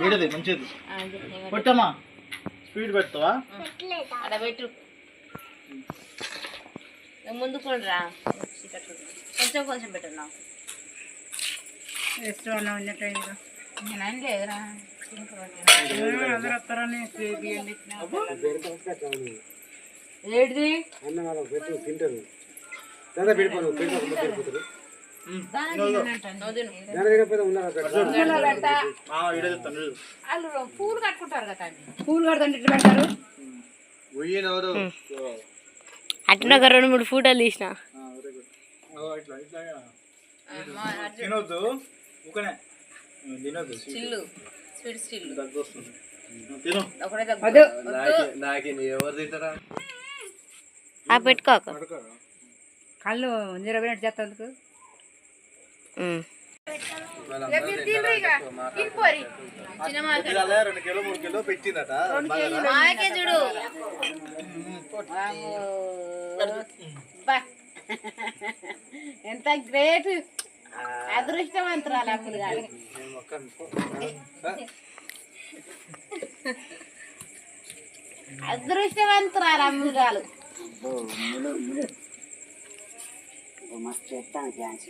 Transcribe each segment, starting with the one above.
వీడది మంచిది. కొట్టమ్మా స్పీడ్ పెడతావా? పెట్టు. రా. కొంచెం కొంచెం పెట్టున్నా. రెస్టారెంట్ ఉన్నట్టు నేనేం లేదురా. వీడే చెప్తాను వీడు. వాళ్ళు పూలు కట్టుకుంటారు కదా అవి. పూలు కడుతుంటే ఇట్లా పెడతారు? అట్లా ఒక రెండు మూడు ఫోటోలు తీసిన. పెట్టుకోక. కళ్ళు నిరబడినట్టు చేస్తందుకు ఉమ్. చూడు ఎంత గ్రేట్ అదృష్టవంతురాలు అప్పుడు కాదు అదృష్టవంతురాలు అమ్మురాలు ఇస్తా ఈ ఆట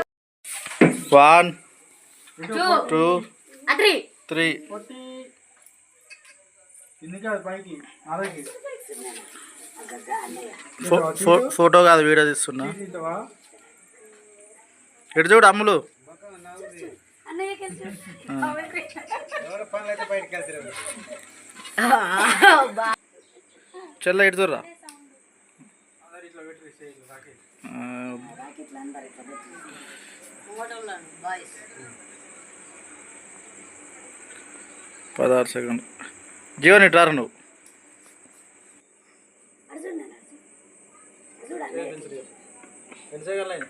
వన్ టూ త్రీ ఫోటో కాదు వీడియో తీస్తున్నా. ఎటు చూడు అమ్ములు. చెల్ల ఎటు చూడరా. పదహారు సెకండ్. జీవన్ ఇటు రారా నువ్వు? ఎన్ని సెకండ్లు అయింది